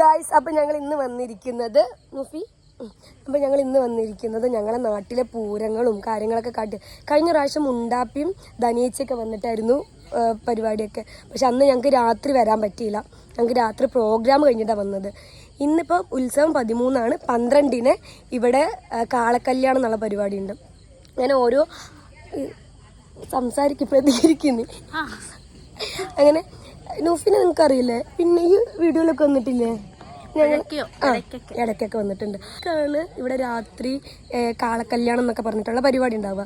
Guys അപ്പം ഞങ്ങൾ ഇന്ന് വന്നിരിക്കുന്നത് മുഫി അപ്പം ഞങ്ങൾ ഇന്ന് വന്നിരിക്കുന്നത് ഞങ്ങളെ നാട്ടിലെ പൂരങ്ങളും കാര്യങ്ങളൊക്കെ കാട്ടി കഴിഞ്ഞ പ്രാവശ്യം മുണ്ടാപ്പിയും ധനിയച്ചൊക്കെ വന്നിട്ടായിരുന്നു പരിപാടിയൊക്കെ. പക്ഷെ അന്ന് ഞങ്ങൾക്ക് രാത്രി വരാൻ പറ്റിയില്ല. ഞങ്ങൾക്ക് രാത്രി പ്രോഗ്രാം കഴിഞ്ഞിട്ടാണ് വന്നത്. ഇന്നിപ്പോൾ ഉത്സവം പതിമൂന്നാണ്. പന്ത്രണ്ടിന് ഇവിടെ കാളക്കല്യാണം എന്നുള്ള പരിപാടി ഉണ്ട് ഞാൻ ഓരോ സംസാരിക്കും പ്രതികരിക്കുന്നു അങ്ങനെ നൂഫിനെ നിങ്ങൾക്ക് അറിയില്ലേ പിന്നെ ഈ വീഡിയോയിലൊക്കെ വന്നിട്ടില്ലേ? ഇടയ്ക്കൊക്കെ. വന്നിട്ടുണ്ട്. ആണ് ഇവിടെ രാത്രി കാളക്കല്യാണം എന്നൊക്കെ പറഞ്ഞിട്ടുള്ള പരിപാടി ഉണ്ടാവുക.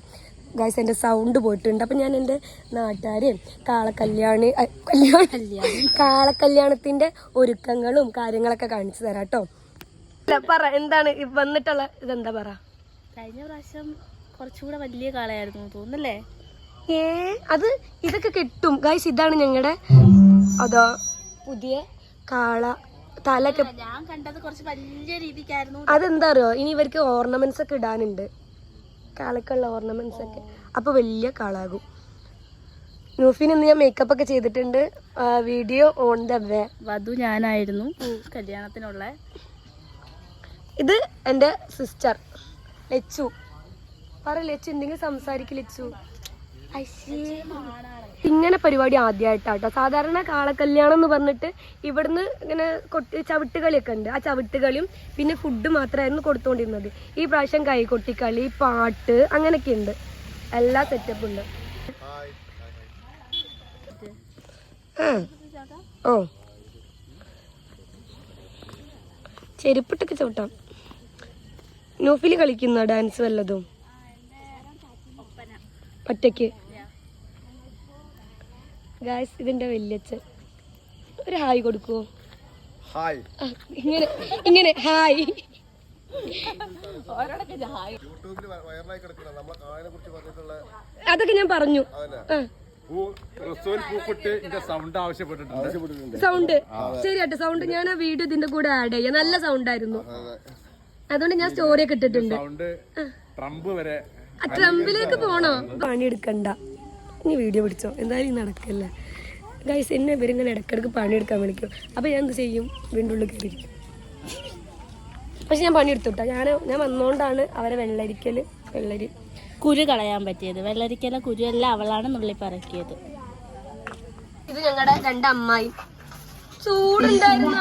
ഗായ്സ് എന്റെ സൗണ്ട് പോയിട്ടുണ്ട്. അപ്പം ഞാൻ എന്റെ നാട്ടുകാരെയും കാളക്കല്യാണി കല്യാണ കാളക്കല്യാണത്തിന്റെ ഒരുക്കങ്ങളും കാര്യങ്ങളൊക്കെ കാണിച്ചു തരാം കേട്ടോ. പറ എന്താണ് വന്നിട്ടുള്ള ഇതെന്താ പറ? കഴിഞ്ഞ പ്രാവശ്യം കുറച്ചുകൂടെ വലിയ കാളയായിരുന്നു തോന്നുന്നല്ലേ ഏ അത് ഇതൊക്കെ കിട്ടും. ഗായ്സ് ഇതാണ് ഞങ്ങളുടെ അതാ പുതിയ കാള തലൊക്കെ ഞാൻ കണ്ടത് കുറച്ച് വലിയ രീതിക്കായിരുന്നു. അതെന്താ അറിയോ ഇനി ഇവർക്ക് ഓർണമെന്റ്സ് ഒക്കെ ഇടാനുണ്ട്. കാളക്കുള്ള ഓർണമെന്റ്സ് ഒക്കെ. അപ്പൊ വലിയ കാളാകും. നൂഫിന് ഇന്ന് ഞാൻ മേക്കപ്പ് ഒക്കെ ചെയ്തിട്ടുണ്ട്. വീഡിയോ ഓൺ ദ വേ വധു ഞാനായിരുന്നു കല്യാണത്തിനുള്ള. ഇത് എന്റെ സിസ്റ്റർ ലച്ചു. പറ ലച്ചു എന്തെങ്കിലും സംസാരിക്കും ലച്ചു. അശ്ശേ. ഇങ്ങനെ പരിപാടി ആദ്യമായിട്ടാട്ടോ സാധാരണ കാളക്കല്യാണം എന്ന് പറഞ്ഞിട്ട് ഇവിടുന്ന് ഇങ്ങനെ കൊട്ടി ചവിട്ടുകളിയൊക്കെ ഉണ്ട്. ആ ചവിട്ടുകളിയും പിന്നെ ഫുഡ് മാത്രമായിരുന്നു കൊടുത്തുകൊണ്ടിരുന്നത് ഈ പ്രാവശ്യം കൈകൊട്ടിക്കളി പാട്ട് അങ്ങനെയൊക്കെ ഉണ്ട്. എല്ലാ സെറ്റപ്പും ഉണ്ട്. ഓ ചെരുപ്പിട്ടൊക്കെ ചവിട്ടാം. നോഫിൽ കളിക്കുന്ന? ഡാൻസ് വല്ലതും? ഒറ്റയ്ക്ക്? ഗായ്സ് ഇതിന്റെ വല്യച്ഛൻ. ഒരു ഹായ് കൊടുക്കുവോ? ഹായ്. ഇങ്ങനെ ഇങ്ങനെ ഹായ്. അതൊക്കെ ഞാൻ പറഞ്ഞു. സൗണ്ട് ആവശ്യപ്പെട്ടിട്ടുണ്ട്. ആവശ്യപ്പെട്ടിട്ടുണ്ട്. സൗണ്ട് ശരിയാട്ടെ സൗണ്ട് ഞാൻ ആ വീഡിയോ ഇതിന്റെ കൂടെ ആഡ് ചെയ്യാം. നല്ല സൗണ്ട് ആയിരുന്നു. അതുകൊണ്ട് ഞാൻ സ്റ്റോറിയൊക്കെ ഇട്ടിട്ടുണ്ട്. ട്രംപിലേക്ക് പോണോ? പണിയെടുക്കണ്ട. ഇനി വീഡിയോ പിടിച്ചോ? എന്തായാലും നടക്കല്ല? ഗൈസ് എന്നെ ഇവരിങ്ങനെ ഇടയ്ക്കിടയ്ക്ക് പണിയെടുക്കാൻ വിളിക്കും. അപ്പോൾ ഞാൻ എന്ത് ചെയ്യും? വീണ്ടും ഉള്ളിൽ കയറിയിരിക്കും പക്ഷെ ഞാൻ പണിയെടുത്തുട്ടാ ഞാൻ ഞാൻ വന്നുകൊണ്ടാണ് അവരെ വെള്ളരിക്കൽ വെള്ളരി കുരു കളയാൻ പറ്റിയത്. വെള്ളരിക്കല കുരു എല്ലാം അവളാണ് നുള്ളി പറക്കിയത്. ഇത് ഞങ്ങളുടെ രണ്ടമ്മായി ചൂടുണ്ടായിരുന്ന?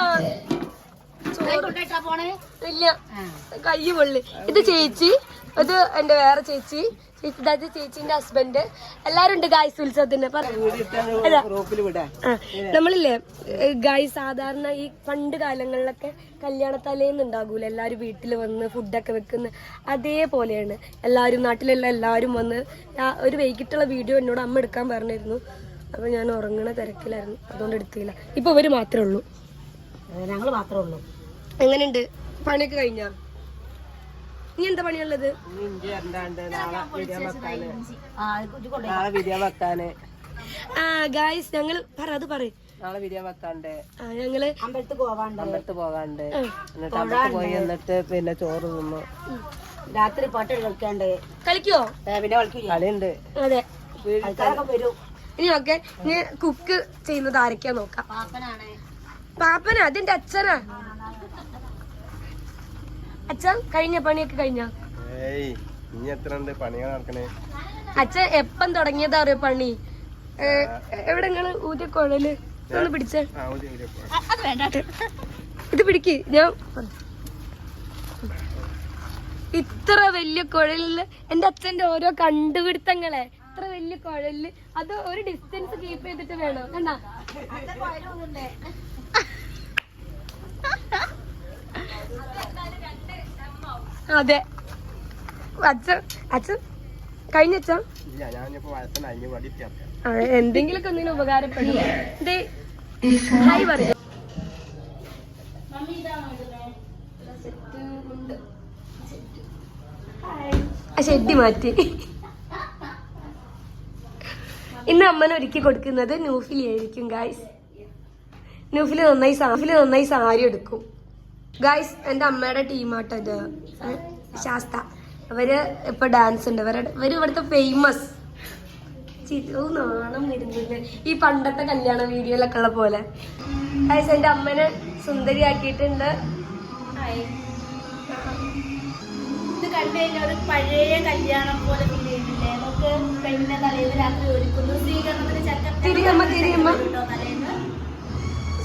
ഇല്ല. കൈ പൊള്ളി. ഇത് ചേച്ചി. ഇത് എന്റെ വേറെ ചേച്ചി. ചേച്ചിന്റെ ഹസ്ബൻഡ് എല്ലാരും ഉണ്ട് ഗായ്സ് ഉത്സവത്തിന്. നമ്മളില്ലേ ഗായ് സാധാരണ ഈ പണ്ട് കാലങ്ങളിലൊക്കെ കല്യാണത്തലേന്ന് ഉണ്ടാകൂല? എല്ലാരും വീട്ടിൽ വന്ന് ഫുഡൊക്കെ വെക്കുന്ന അതേപോലെയാണ്. എല്ലാരും നാട്ടിലുള്ള എല്ലാരും വന്ന് ഒരു വൈകിട്ടുള്ള വീഡിയോ എന്നോട് അമ്മ എടുക്കാൻ പറഞ്ഞിരുന്നു. അപ്പൊ ഞാൻ ഉറങ്ങണ തിരക്കിലായിരുന്നു. അതുകൊണ്ട് എടുത്തില്ല. ഇപ്പൊ ഇവർ മാത്രമേ ഉള്ളൂ. ഞങ്ങൾ മാത്രമേ ഉള്ളൂ. എങ്ങനെയുണ്ട്? പണിയൊക്കെ കഴിഞ്ഞ? ഇനി എന്താ പണിയുള്ളത്? ആ ഗായ്സ് ഞങ്ങൾ പറ അത് പറ നാളെ ബിരിയാണി വെക്കാണ്ട്. ആ ഞങ്ങൾ അമ്പലത്ത് പോവാണ്ട്. അമ്പലത്ത് പോകാണ്ട് എന്നിട്ട് അമ്പലത്ത് പോയി എന്നിട്ട് പിന്നെ ചോറ് തിന്നു. രാത്രി പാട്ട് കളിക്കാണ്ട്. കളിക്കോ? പിന്നെ കളിയുണ്ട്. അതെ. ഇനി ഓക്കെ ഇനി കുക്ക് ചെയ്യുന്നത് ആരൊക്കെയാ നോക്കാം. പാപ്പന? അതെന്റെ അച്ഛനാ? അച്ഛൻ കഴിഞ്ഞ? പണിയൊക്കെ കഴിഞ്ഞ? ഏയ് ഇനി എത്ര ഉണ്ട് പണികൾ നടക്കണേ. അച്ഛൻ എപ്പം തുടങ്ങിയതാ അറിയോ പണി? എവിടെ നിങ്ങൾ? ഊതിയ കുഴൽ ഒന്ന് പിടിച്ചേ. ഇത് പിടിക്ക്. ഞാൻ ഇത്ര വലിയ കുഴലിൽ എന്റെ അച്ഛന്റെ ഓരോ കണ്ടുപിടുത്തങ്ങളെ. ഇത്ര വലിയ കുഴലിൽ. അത് ഒരു ഡിസ്റ്റൻസ് കീപ്പ് ചെയ്തിട്ട് വേണം? കണ്ട? അതെ. അച്ഛൻ അച്ഛൻ കഴിഞ്ഞ അച്ഛൻ? എന്തെങ്കിലുമൊക്കെ ഒന്നിനും ഉപകാരപ്പെടും. ഹായ് പറയൂ. ആ ഷെഡി മാറ്റി. ഇന്ന് അമ്മനെ ഒരുക്കി കൊടുക്കുന്നത് നൂഫിലി ആയിരിക്കും ഗായ്സ് നൂഫിൽ നന്നായി സാഫിലി നന്നായി സാരി എടുക്കും. ഗായ്സ് എന്റെ അമ്മയുടെ ടീമാട്ടോ ഇത്. ശാസ്ത. അവർ ഇപ്പൊ ഡാൻസ് ഉണ്ട്. അവരുടെ ഇവർ ഇവിടുത്തെ ഫേമസ് നാണം വരുന്നില്ല? ഈ പണ്ടത്തെ കല്യാണ വീഡിയോയിലൊക്കെ ഉള്ള പോലെ. ഗൈസ് എന്റെ അമ്മനെ സുന്ദരിയാക്കിയിട്ടുണ്ട്. ഇത് കണ്ടു കഴിഞ്ഞാൽ ഒരു പഴയ കല്യാണം പോലെ ഫീൽ ചെയ്യുന്നില്ലേ? നമുക്ക് പെണ്ണിനെ തലേന്ന് രാത്രി ഒരുക്കുന്നു. സ്വീകരണത്തിന് ചക്ക തിരിയമ്മ തിരിയമ്മ.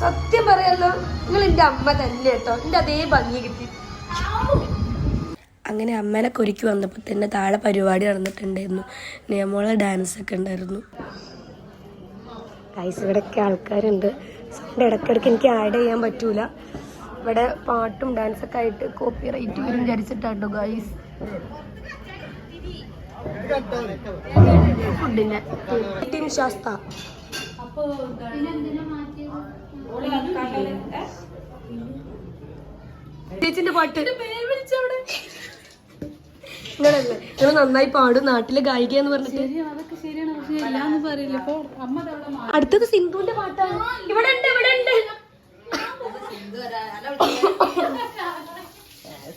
സത്യം പറയല്ലോ നിങ്ങൾ എന്റെ അമ്മ തന്നെ കേട്ടോ. എന്റെ അതേ ഭംഗി കിട്ടി. അങ്ങനെ അമ്മേനെ കൊരുക്കി വന്നപ്പോൾ തന്നെ താഴെ പരിപാടി നടന്നിട്ടുണ്ടായിരുന്നു. നിയമോളെ ഡാൻസ് ഒക്കെ ഉണ്ടായിരുന്നു. ഗൈസ് ഇവിടെയൊക്കെ ആൾക്കാരുണ്ട്. സൗണ്ട് ഇടയ്ക്കിടയ്ക്ക് എനിക്ക് ആഡ് ചെയ്യാൻ പറ്റൂല. ഇവിടെ പാട്ടും ഡാൻസ് ഒക്കെ ആയിട്ട് കോപ്പി റൈറ്റ് വരും വിചാരിച്ചിട്ടാട്ടോ ഗൈസ് ഫുഡിന്റെ ടീം ശാസ്ത ചേച്ചിന്റെ പാട്ട്. നിങ്ങളല്ലേ നിങ്ങൾ നന്നായി പാടും. നാട്ടിലെ ഗായിക എന്ന് പറഞ്ഞിട്ട് അടുത്തത് സിന്ധുവിന്റെ പാട്ടാണ്. ഇവിടെ ഉണ്ട് ഇവിടെ ഉണ്ട്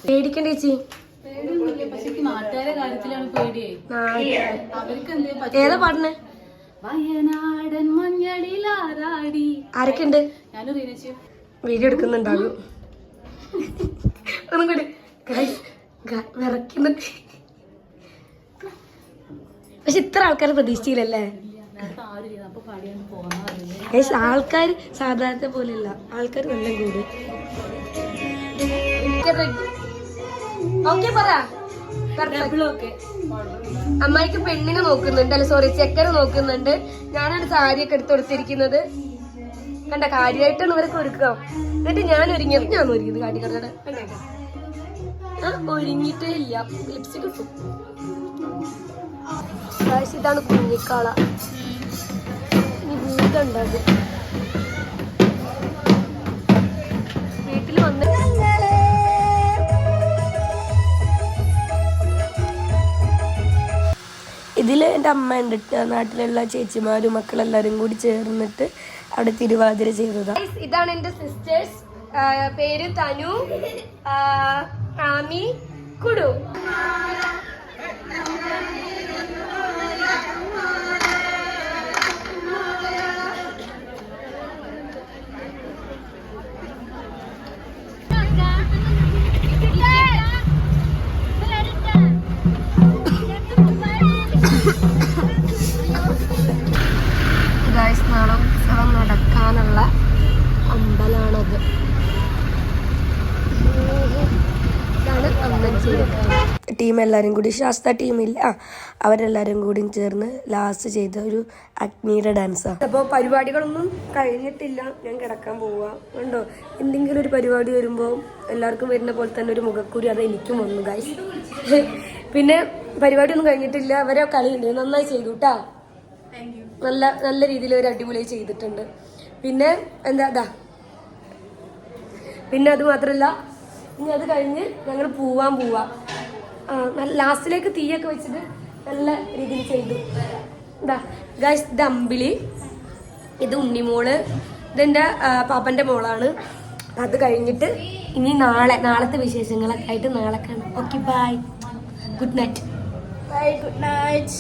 പേടിക്കണ്ട ചേച്ചി ഏതാ പാടുന്നേ? വയനാടൻ മഞ്ഞളിലാരാടി ആരൊക്കെ ഉണ്ട് ഞാനും വീഡിയോ എടുക്കുന്നുണ്ടാകും. ഒന്നും കൂടി വിറയ്ക്കുന്നുണ്ട് പക്ഷെ ഇത്ര ആൾക്കാർ പ്രതീക്ഷിച്ചില്ലല്ലേ? ആൾക്കാർ സാധാരണ പോലെയല്ല. ആൾക്കാർ നല്ല കൂടി. ഓക്കെ പറ. അമ്മായിക്ക് പെണ്ണിനെ നോക്കുന്നുണ്ട്. അല്ല സോറി ചെക്കനെ നോക്കുന്നുണ്ട്. ഞാനാണ് സാരിയൊക്കെ എടുത്ത് കൊടുത്തിരിക്കുന്നത്. കണ്ട കാര്യമായിട്ടാണ് ഇവരൊക്കെ ഒരുക്കുക. എന്നിട്ട് ഞാൻ ഒരുങ്ങിയത് ഞാൻ ഒരുങ്ങിയത് കാട്ടിക്കടയുടെ ആ ഒരുങ്ങിയിട്ടേ ഇല്ല. ലിപ്സ്റ്റിക് ഇട്ടു. ഇതാണ് കുഞ്ഞിക്കാള. ഭൂതണ്ടത് വീട്ടിൽ വന്ന് എന്റെ അമ്മ ഉണ്ട് ട്ടോ. നാട്ടിലുള്ള ചേച്ചിമാരും മക്കളെല്ലാവരും കൂടി ചേർന്നിട്ട് അവിടെ തിരുവാതിര ചെയ്തതാ. ഇതാണ് എന്റെ സിസ്റ്റേഴ്സ് പേര് തനു. ആമി കുടു. ടീം എല്ലാവരും കൂടി. ശാസ്ത്ര ടീമില്ല അവരെല്ലാവരും കൂടി ചേർന്ന് ലാസ്റ്റ് ചെയ്ത ഒരു അഗ്നിയുടെ ഡാൻസാണ് അപ്പോൾ പരിപാടികളൊന്നും കഴിഞ്ഞിട്ടില്ല. ഞാൻ കിടക്കാൻ പോവുക ഉണ്ടോ എന്തെങ്കിലും ഒരു പരിപാടി വരുമ്പോൾ എല്ലാവർക്കും വരുന്ന പോലെ തന്നെ ഒരു മുഖക്കുരി അത് എനിക്കും വന്നു ഗൈസ് പിന്നെ പരിപാടിയൊന്നും കഴിഞ്ഞിട്ടില്ല. അവരെ കളിയുണ്ട് നന്നായി ചെയ്തു കേട്ടാ നല്ല നല്ല രീതിയിൽ ഒരു അടിപൊളിയായി ചെയ്തിട്ടുണ്ട്. പിന്നെ എന്താ അതാ പിന്നെ അത് മാത്രമല്ല ഇനി അത് കഴിഞ്ഞ് ഞങ്ങൾ പോവാൻ പോവാ. ലാസ്റ്റിലേക്ക് തീയൊക്കെ വെച്ചിട്ട് നല്ല രീതിയിൽ ചെയ്തു. ഇതാ ഗൈസ് ഇത് ഇത് ഉണ്ണിമോൾ ഇതെന്റെ പാപ്പന്റെ മോളാണ്. അത് കഴിഞ്ഞിട്ട് ഇനി നാളെ നാളത്തെ വിശേഷങ്ങളൊക്കെ ആയിട്ട് നാളെ കാണാം. Okay bye good night bye good night